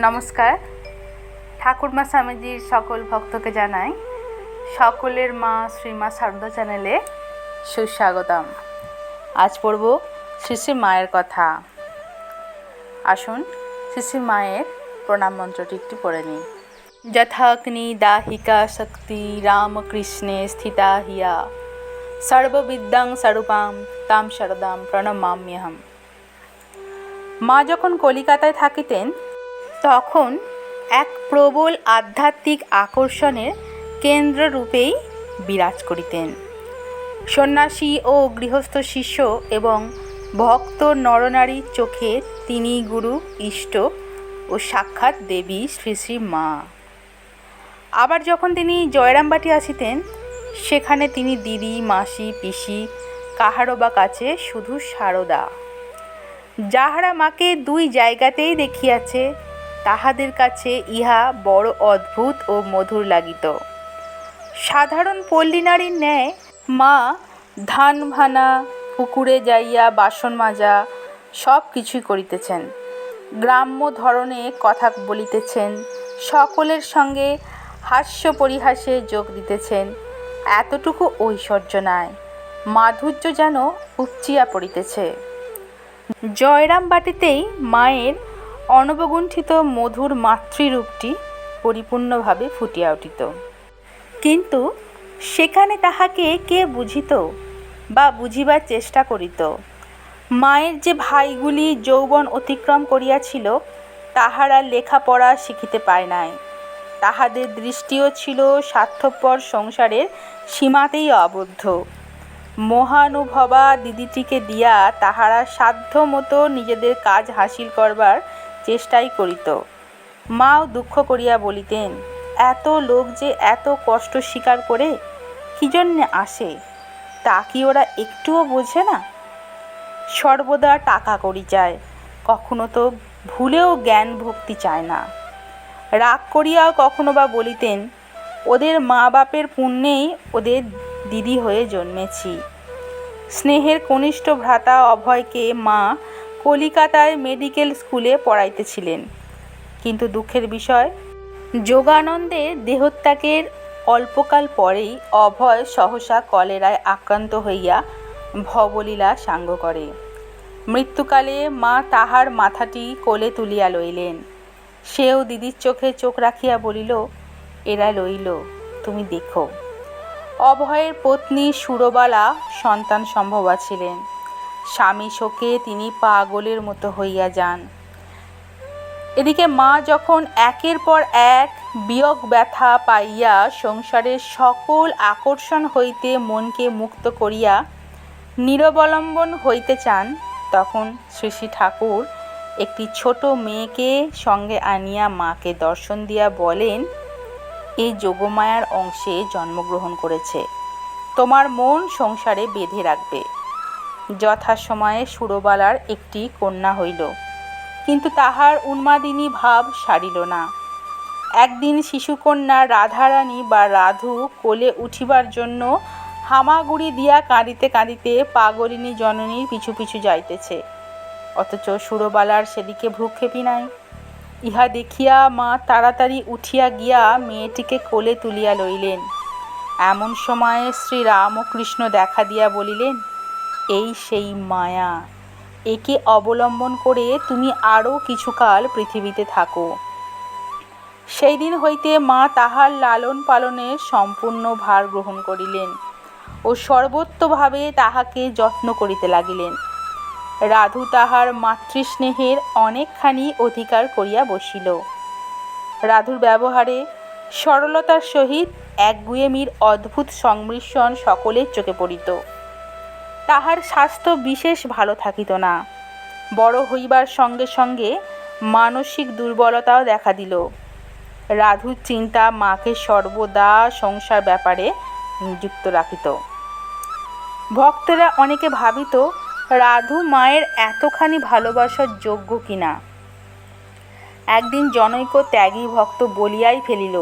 নমস্কার। ঠাকুরমা স্বামীজির সকল ভক্তকে জানাই, সকলের মা শ্রীমা শারদা চ্যানেলে সুস্বাগতম। আজ পড়ব শ্রী মায়ের কথা। আসুন শ্রী মায়ের প্রণাম মন্ত্রটি একটু পড়ে নিই। যথাগ্নি দাহিকা শক্তি রামকৃষ্ণে স্থিতা হিয়া, সর্ববিদ্যাং স্বরূপাম তাম শরদাম প্রণমাম্যহম মা যখন কলিকাতায় থাকিতেন তখন এক প্রবল আধ্যাত্মিক আকর্ষণের কেন্দ্ররূপেই বিরাজ করিতেন। সন্ন্যাসী ও গৃহস্থ শিষ্য এবং ভক্ত নরনারীর চোখে তিনি গুরু, ইষ্ট ও সাক্ষাৎ দেবী শ্রী শ্রী মা। আবার যখন তিনি জয়রামবাটি আসিতেন, সেখানে তিনি দিদি, মাসি, পিসি, কাহারো বা কাছে শুধু সারদা। যাহারা মাকে দুই জায়গাতেই দেখিয়াছে তাহাদের কাছে ইহা বড় অদ্ভুত ও মধুর লাগিত। সাধারণ পল্লী নারীর ন্যায় মা ধান ভানা, পুকুরে যাইয়া বাসন মাজা, সব কিছুই করিতেছেন। গ্রাম্য ধরনে কথা বলিতেছেন, সকলের সঙ্গে হাস্য পরিহাসে যোগ দিতেছেন। এতটুকু ঐশ্বর্য নাই, মাধুর্য যেন উপচিয়া পড়িতেছে। জয়রাম বাটিতেই মায়ের অনবগুণ্ঠিত মধুর মাতৃরূপটি পরিপূর্ণভাবে ফুটিয়া উঠিত। কিন্তু সেখানে তাহাকে কে বুঝিত বা বুঝিবার চেষ্টা করিত? মায়ের যে ভাইগুলি যৌবন অতিক্রম করিয়াছিল, তাহারা লেখাপড়া শিখিতে পায় নাই। তাহাদের দৃষ্টিও ছিল স্বার্থপর সংসারের সীমাতেই আবদ্ধ মহানুভবা দিদিটিকে দিয়া তাহারা সাধ্য মতো নিজেদের কাজ হাসিল করবার চেষ্টাই করিত। মাও দুঃখ করিয়া বলিতেন, এত লোক যে এত কষ্ট স্বীকার করে, কী জন্যে আসে? তা কি ওরা একটুও বোঝে না? সর্বদা টাকা করি চায় কখনো তো ভুলেও জ্ঞান ভক্তি চায় না। রাগ করিয়াও কখনো বা বলিতেন, ওদের মা বাপের পুণ্যেই ওদের দিদি হয়ে জন্মেছি। স্নেহের কনিষ্ঠ ভ্রাতা অভয়কে মা কলিকাতায় মেডিকেল স্কুলে পড়াইতেছিলেন। কিন্তু দুঃখের বিষয় যোগানন্দের দেহত্যাগের অল্পকাল পরেই অভয় সহসা কলেরায় আক্রান্ত হইয়া ভবলীলা সাঙ্গ করে। মৃত্যুকালে মা তাহার মাথাটি কোলে তুলিয়া লইলেন। সেও দিদির চোখে চোখ রাখিয়া বলিল, এরা লইল, তুমি দেখো। অভয়ের পত্নী সুরবালা সন্তান সম্ভবা ছিলেন। স্বামী শোকে তিনি পাগলের মতো হইয়া যান। এদিকে মা যখন একের পর এক বিয়োগ ব্যথা পাইয়া সংসারের সকল আকর্ষণ হইতে মনকে মুক্ত করিয়া নিরবলম্বন হইতে চান, তখন শ্রী শ্রী ঠাকুর একটি ছোট মেয়েকে সঙ্গে আনিয়া মাকে দর্শন দিয়া বলেন, এই যোগমায়ার অংশে জন্মগ্রহণ করেছে। তোমার মন সংসারে বেঁধে রাখবে। যথাসময়ে সুরবালার একটি কন্যা হইল। কিন্তু তাহার উন্মাদিনী ভাব সারিল না। একদিন শিশুকন্যা রাধারানী বা রাধু কোলে উঠিবার জন্য হামাগুড়ি দিয়া কাঁদিতে কাঁদিতে পাগলিনী জননীর পিছু পিছু যাইতেছে। অথচ সুরবালার সেদিকে ভ্রুক্ষেপই নাই। ইহা দেখিয়া মা তাড়াতাড়ি উঠিয়া গিয়া মেয়েটিকে কোলে তুলিয়া লইলেন। এমন সময়ে শ্রী রামকৃষ্ণ দেখা দিয়া বলিলেন এই সেই মায়া। একে অবলম্বন করে তুমি আরও কিছুকাল পৃথিবীতে থাকো। সেই দিন হইতে মা তাহার লালন পালনের সম্পূর্ণ ভার গ্রহণ করিলেন ও সর্বত্রভাবে তাহাকে যত্ন করিতে লাগিলেন। রাধু তাহার মাতৃস্নেহের অনেকখানি অধিকার করিয়া বসিল। রাধুর ব্যবহারে সরলতার সহিত একগুয়েমির অদ্ভুত সংমিশ্রণ সকলের চোখে পড়িত। তাহার স্বাস্থ্য বিশেষ ভালো থাকিত না। বড় হইবার সঙ্গে সঙ্গে মানসিক দুর্বলতাও দেখা দিল। রাধুর চিন্তা মাকে সর্বদা সংসার ব্যাপারে নিযুক্ত রাখিত। ভক্তেরা অনেকে ভাবিত, রাধু মায়ের এতখানি ভালোবাসার যোগ্য কিনা। একদিন জনৈক ত্যাগী ভক্ত বলিয়াই ফেলিল,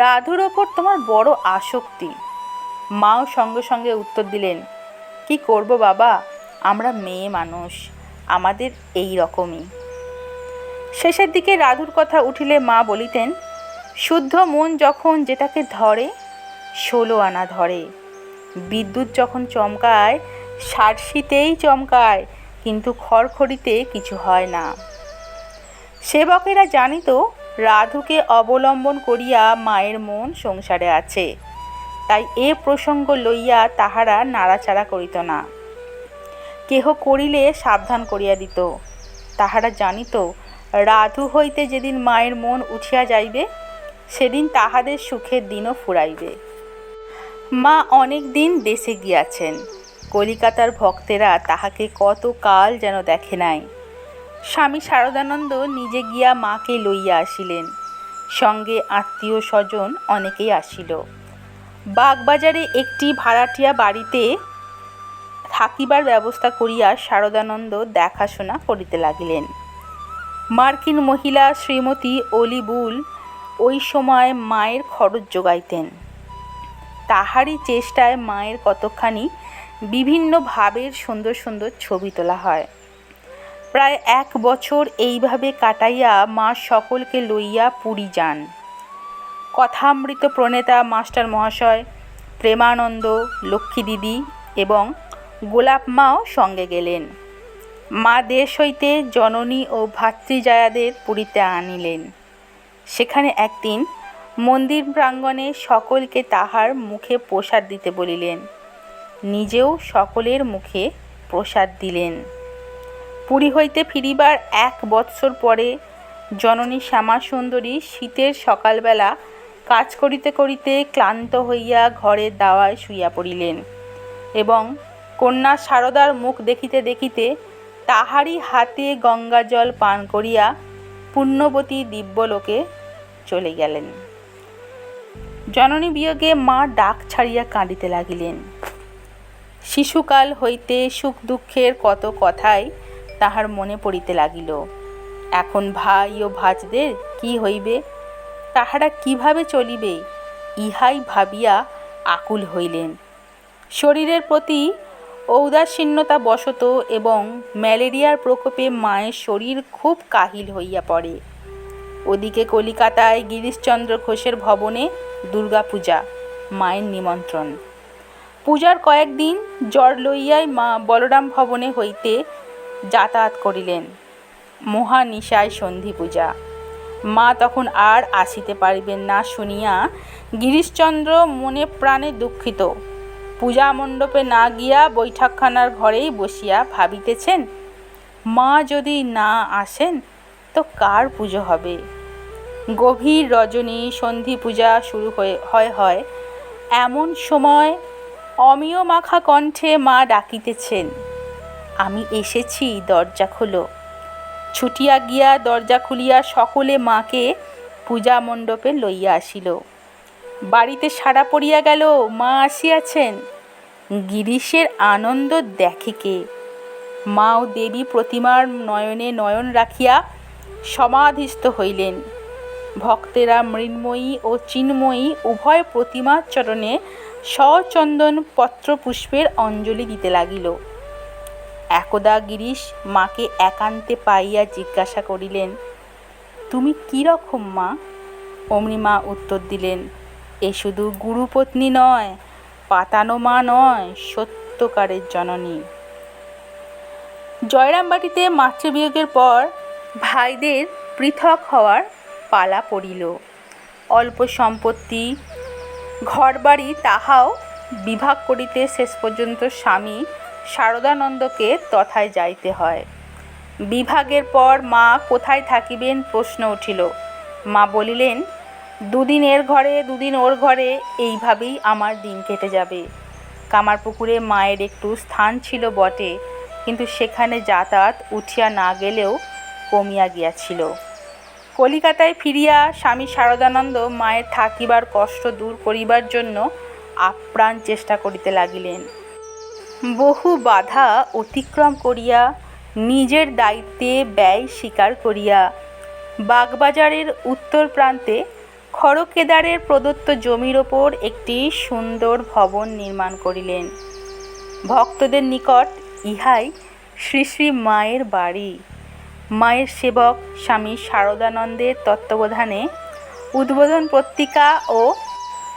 রাধুর ওপর তোমার বড় আসক্তি। মাও সঙ্গে সঙ্গে উত্তর দিলেন, কি করব বাবা? আমরা মেয়ে মানুষ, আমাদের এই রকমই। শেষের দিকে রাধুর কথা উঠিলে মা বলিতেন, শুদ্ধ মন যখন যেটাকে ধরে, ষোলো আনা ধরে। বিদ্যুৎ যখন চমকায় সারশিতেই চমকায়, কিন্তু খড়খড়িতে কিছু হয় না। সেবকেরা জানিত, রাধুকে অবলম্বন করিয়া মায়ের মন সংসারে আছে। তাই এ প্রসঙ্গ লইয়া তাহারা নাড়াচাড়া করিত না। কেহ করিলে সাবধান করিয়া দিত। তাহারা জানিত, রাধু হইতে যেদিন মায়ের মন উঠিয়া যাইবে, সেদিন তাহাদের সুখের দিনও ফুরাইবে। মা অনেক দিন দেশে গিয়াছেন। কলিকাতার ভক্তেরা তাহাকে কত কাল যেন দেখে নাই। স্বামী শারদানন্দ নিজে গিয়া মাকে লইয়া আসিলেন। সঙ্গে আত্মীয় স্বজন অনেকেই আসিল। বাগবাজারে একটি ভাড়াটিয়া বাড়িতে থাকিবার ব্যবস্থা করিয়া শারদানন্দ দেখাশোনা করিতে লাগিলেন। মার্কিন মহিলা শ্রীমতী অলিবুল ওই সময় মায়ের খরচ যোগাইতেন। তাহারই চেষ্টায় মায়ের কতখানি বিভিন্ন ভাবের সুন্দর সুন্দর ছবি তোলা হয়। প্রায় এক বছর এইভাবে কাটাইয়া মা সকলকে লইয়া পুরী যান। কথামৃত প্রণেতা মাস্টার মহাশয়, প্রেমানন্দ, লক্ষ্মী দিদি এবং গোলাপ মাও সঙ্গে গেলেন। মা দেশ হইতে জননী ও ভাতৃজায়াদের পুরীতে আনিলেন। সেখানে একদিন মন্দির প্রাঙ্গণে সকলকে তাহার মুখে প্রসাদ দিতে বলিলেন। নিজেও সকলের মুখে প্রসাদ দিলেন। পুরী হইতে ফিরিবার এক বৎসর পরে জননী শ্যামাসুন্দরী শীতের সকালবেলা কাজ করিতে করিতে ক্লান্ত হইয়া ঘরের দাওয়ায় শুইয়া পড়িলেন এবং কন্যা সারদার মুখ দেখিতে দেখিতে তাহারই হাতে গঙ্গা জল পান করিয়া পুণ্যবতী দিব্যলোকে চলে গেলেন। জননী বিয়োগে মা ডাক ছাড়িয়া কাঁদিতে লাগিলেন। শিশুকাল হইতে সুখ দুঃখের কত কথাই তাহার মনে পড়িতে লাগিল। এখন ভাই ও ভাজদের কি হইবে? তাহারা কীভাবে চলিবে, ইহাই ভাবিয়া আকুল হইলেন। শরীরের প্রতি ঔদাসীন্যতা বশত এবং ম্যালেরিয়ার প্রকোপে মায়ের শরীর খুব কাহিল হইয়া পড়ে। ওদিকে কলিকাতায় গিরিশচন্দ্র ঘোষের ভবনে দুর্গাপূজা, মায়ের নিমন্ত্রণ। পূজার কয়েকদিন জ্বর লইয়াই মা বলরাম ভবনে হইতে যাতায়াত করিলেন। মহানিশায় সন্ধি পূজা। মা তখন আর আসিতে পারিবেন না শুনিয়া গিরিশচন্দ্র মনে প্রাণে দুঃখিত। পূজা মণ্ডপে না গিয়া বৈঠকখানার ঘরেই বসিয়া ভাবিতেছেন, মা যদি না আসেন, তো কার পুজো হবে? গভীর রজনী সন্ধি পূজা শুরু হয়ে, হয় হয়। এমন সময় অমিয় মাখা কণ্ঠে মা ডাকিতেছেন, আমি এসেছি, দরজা খোলো। ছুটিয়া গিয়া দরজা খুলিয়া সকলে মাকে পূজা মণ্ডপে লইয়া আসিল। বাড়িতে সাড়া পড়িয়া গেল, মা আসিয়াছেন। গিরিশের আনন্দ দেখে কে? মা ও দেবী প্রতিমার নয়নে নয়ন রাখিয়া সমাধিস্থ হইলেন। ভক্তেরা মৃন্ময়ী ও চিন্ময়ী উভয় প্রতিমার চরণে সচন্দন পত্রপুষ্পের অঞ্জলি দিতে লাগিল। একদা গিরিশ মাকে একান্তে পাইয়া জিজ্ঞাসা করিলেন, তুমি কী রকম মা? অমনি মা উত্তর দিলেন, এ শুধু গুরুপত্নী নয়, পাতানো মা নয়, সত্যকারের জননী। জয়রামবাটিতে মাতৃবিয়োগের পর ভাইদের পৃথক হওয়ার পালা পড়িল। অল্প সম্পত্তি, ঘরবাড়ি তাহাও বিভাগ করিতে শেষ পর্যন্ত স্বামী শারদানন্দকে তথায় যাইতে হয়। বিভাগের পর মা কোথায় থাকিবেন প্রশ্ন উঠিল। মা বলিলেন, দুদিন এর ঘরে, দুদিন ওর ঘরে, এইভাবেই আমার দিন কেটে যাবে। কামারপুকুরে মায়ের একটু স্থান ছিল বটে, কিন্তু সেখানে যাতায়াত উঠিয়া না গেলেও কমিয়া গিয়াছিল। কলিকাতায় ফিরিয়া স্বামী শারদানন্দ মায়ের থাকিবার কষ্ট দূর করিবার জন্য আপ্রাণ চেষ্টা করিতে লাগিলেন। বহু বাধা অতিক্রম করিয়া নিজের দায়িত্বে ব্যয় স্বীকার করিয়া বাগবাজারের উত্তর প্রান্তে খড়কেদারের প্রদত্ত জমির ওপর একটি সুন্দর ভবন নির্মাণ করিলেন। ভক্তদের নিকট ইহাই শ্রী শ্রী মায়ের বাড়ি। মায়ের সেবক স্বামী শারদানন্দের তত্ত্বাবধানে উদ্বোধন পত্রিকা ও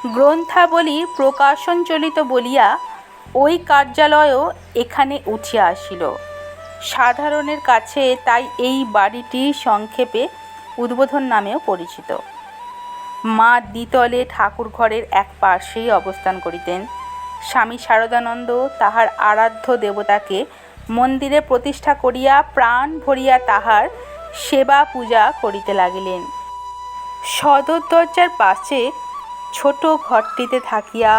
গ্রন্থাবলী প্রকাশনচলিত বলিয়া ওই কার্যালয়ও এখানে উঠিয়া আসিল। সাধারণের কাছে তাই এই বাড়িটি সংক্ষেপে উদ্বোধন নামেও পরিচিত। মা দ্বিতলে ঠাকুর ঘরের এক পার্শ্বেই অবস্থান করিতেন। স্বামী শারদানন্দ তাহার আরাধ্য দেবতাকে মন্দিরে প্রতিষ্ঠা করিয়া প্রাণ ভরিয়া তাহার সেবা পূজা করিতে লাগিলেন। সদর দরজার পাশে ছোট ঘরটিতে থাকিয়া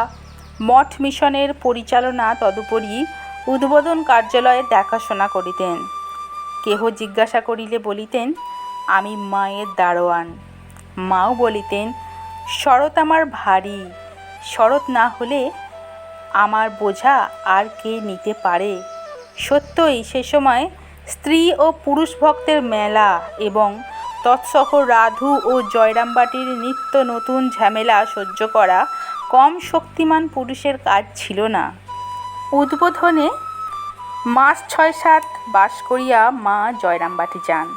মঠ মিশনের পরিচালনা তদুপরি উদ্বোধন কার্যালয়ের দেখাশোনা করিতেন। কেহ জিজ্ঞাসা করিলে বলিতেন, আমি মায়ের দারোয়ান। মাও বলিতেন, শরৎ আমার ভারী, শরৎ না হলে আমার বোঝা আর কে নিতে পারে? সত্যই সে সময় স্ত্রী ও পুরুষ ভক্তের মেলা এবং তৎসহ রাধু ও জয়রামবাটির নিত্য নতুন ঝামেলা সহ্য করা কম শক্তিমান পুরুষের কাজ ছিল না। উদ্বোধনে মাস ছয় সাত বাস করিয়া মা জয়রামবাটি যান।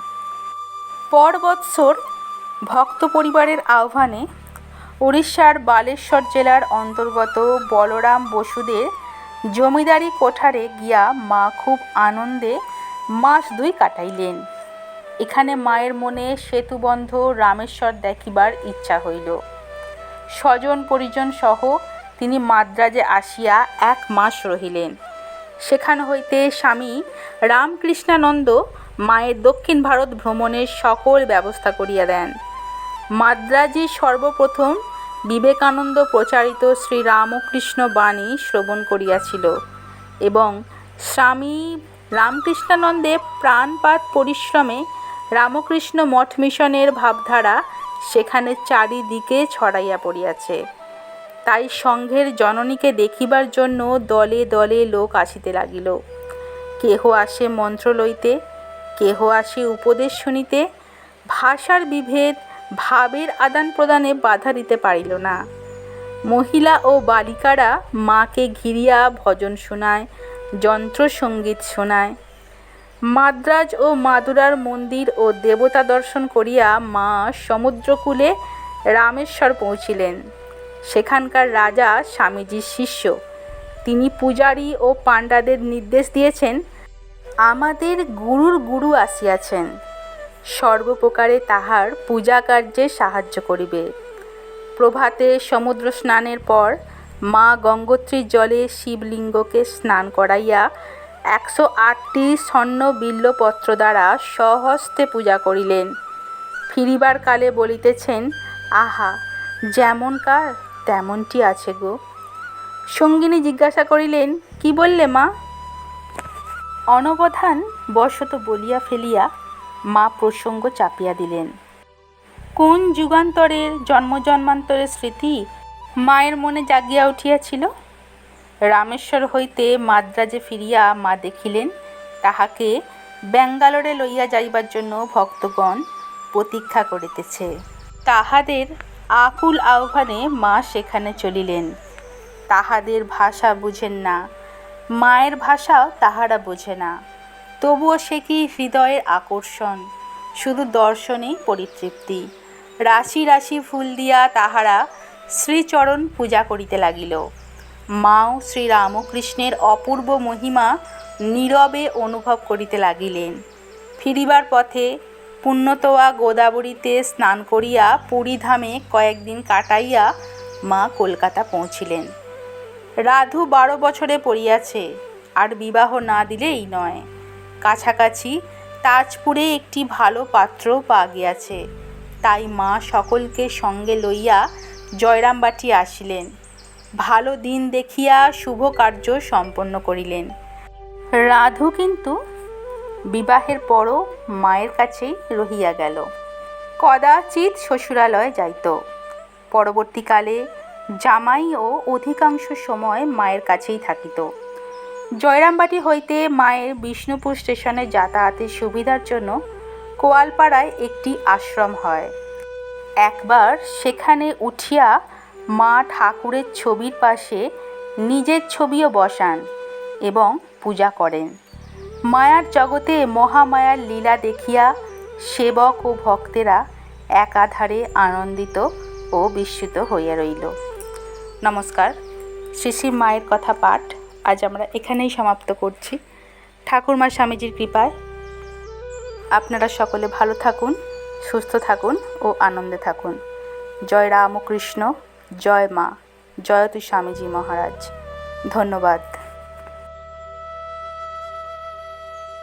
পর বৎসর ভক্ত পরিবারের আহ্বানে উড়িষ্যার বালেশ্বর জেলার অন্তর্গত বলরাম বসুদের জমিদারি কোঠারে গিয়া মা খুব আনন্দে মাস দুই কাটাইলেন। এখানে মায়ের মনে সেতুবন্ধ রামেশ্বর দেখিবার ইচ্ছা হইল। স্বজন পরিজন সহ তিনি মাদ্রাজে আসিয়া এক মাস রহিলেন। সেখান হইতে স্বামী রামকৃষ্ণানন্দ মায়ের দক্ষিণ ভারত ভ্রমণের সকল ব্যবস্থা করিয়া দেন। মাদ্রাজে সর্বপ্রথম বিবেকানন্দ প্রচারিত শ্রী রামকৃষ্ণ বাণী শ্রবণ করিয়াছিল এবং স্বামী রামকৃষ্ণানন্দে প্রাণপাত পরিশ্রমে রামকৃষ্ণ মঠ মিশনের ভাবধারা সেখানে চারিদিকে ছড়াইয়া পড়িয়াছে। তাই সংঘের জননীকে দেখিবার জন্য দলে দলে লোক আসিতে লাগিল। কেহ আসে মন্ত্র লইতে, কেহ আসে উপদেশ শুনিতে, ভাষার বিভেদ, ভাবের আদান প্রদানে বাধা দিতে পারিল না। মহিলা ও বালিকারা মাকে ঘিরিয়া ভজন শোনায় যন্ত্রসঙ্গীত শোনায়। মাদ্রাজ ও মাদুরার মন্দির ও দেবতা দর্শন করিয়া মা সমুদ্রকূলে রামেশ্বর পৌঁছিলেন। সেখানকার রাজা স্বামীজির শিষ্য। তিনি পূজারী ও পাণ্ডাদের নির্দেশ দিয়েছেন, আমাদের গুরুর গুরু আসিয়াছেন। সর্বপ্রকারে তাহার পূজা কার্যে সাহায্য করিবে। প্রভাতে সমুদ্র স্নানের পর মা গঙ্গোত্রীর জলে শিবলিঙ্গকে স্নান করাইয়া একশো আটটি স্বর্ণ বিল্লপত্র দ্বারা স্বহস্তে পূজা করিলেন। ফিরিবার কালে বলিতেছেন, আহা যেমনকার তেমনটি আছে গো। সঙ্গিনী জিজ্ঞাসা করিলেন, কি বললে মা? অনবধান বশত বলিয়া ফেলিয়া মা প্রসঙ্গ চাপিয়া দিলেন, কোন যুগান্তরের জন্মজন্মান্তরের স্মৃতি মায়ের মনে জাগিয়া উঠিয়াছিল? রামেশ্বর হইতে মাদ্রাজে ফিরিয়া মা দেখিলেন, তাহাকে ব্যাঙ্গালোরে লইয়া যাইবার জন্য ভক্তগণ প্রতীক্ষা করিতেছে। তাহাদের আকুল আহ্বানে মা সেখানে চলিলেন। তাহাদের ভাষা বুঝেন না, মায়ের ভাষাও তাহারা বোঝে না। তবুও সে কি হৃদয়ের আকর্ষণ, শুধু দর্শনেই পরিতৃপ্তি। রাশি রাশি ফুল দিয়া তাহারা শ্রীচরণ পূজা করিতে লাগিল। মাও শ্রীরামকৃষ্ণের অপূর্ব মহিমা নীরবে অনুভব করিতে লাগিলেন। ফিরিবার পথে পুণ্যতোয়া গোদাবরীতে স্নান করিয়া পুরীধামে কয়েকদিন কাটাইয়া মা কলকাতা পৌঁছিলেন। রাধু বারো বছরে পড়িয়াছে, আর বিবাহ না দিলেই নয়। কাছাকাছি তাজপুরে একটি ভালো পাত্র পাওয়া গিয়াছে। তাই মা সকলকে সঙ্গে লইয়া জয়রামবাটি আসিলেন। ভালো দিন দেখিয়া শুভ কার্য সম্পন্ন করিলেন। রাধু কিন্তু বিবাহের পরও মায়ের কাছেই রহিয়া গেল। কদাচিৎ শ্বশুরালয় যাইত। পরবর্তীকালে জামাইও অধিকাংশ সময় মায়ের কাছেই থাকিত। জয়রামবাটি হইতে মায়ের বিষ্ণুপুর স্টেশনে যাতায়াতের সুবিধার জন্য কোয়ালপাড়ায় একটি আশ্রম হয়। একবার সেখানে উঠিয়া মা ঠাকুরের ছবির পাশে নিজের ছবিও বসান এবং পূজা করেন। মায়ার জগতে মহামায়ার লীলা দেখিয়া সেবক ও ভক্তেরা একাধারে আনন্দিত ও বিস্মিত হইয়া রইল। নমস্কার, শ্রী শ্রী মায়ের কথা পাঠ আজ আমরা এখানেই সমাপ্ত করছি। ঠাকুরমা স্বামীজির কৃপায় আপনারা সকলে ভালো থাকুন, সুস্থ থাকুন ও আনন্দে থাকুন। জয় রামকৃষ্ণ। জয় মা জয়তু স্বামীজি মহারাজ। ধন্যবাদ।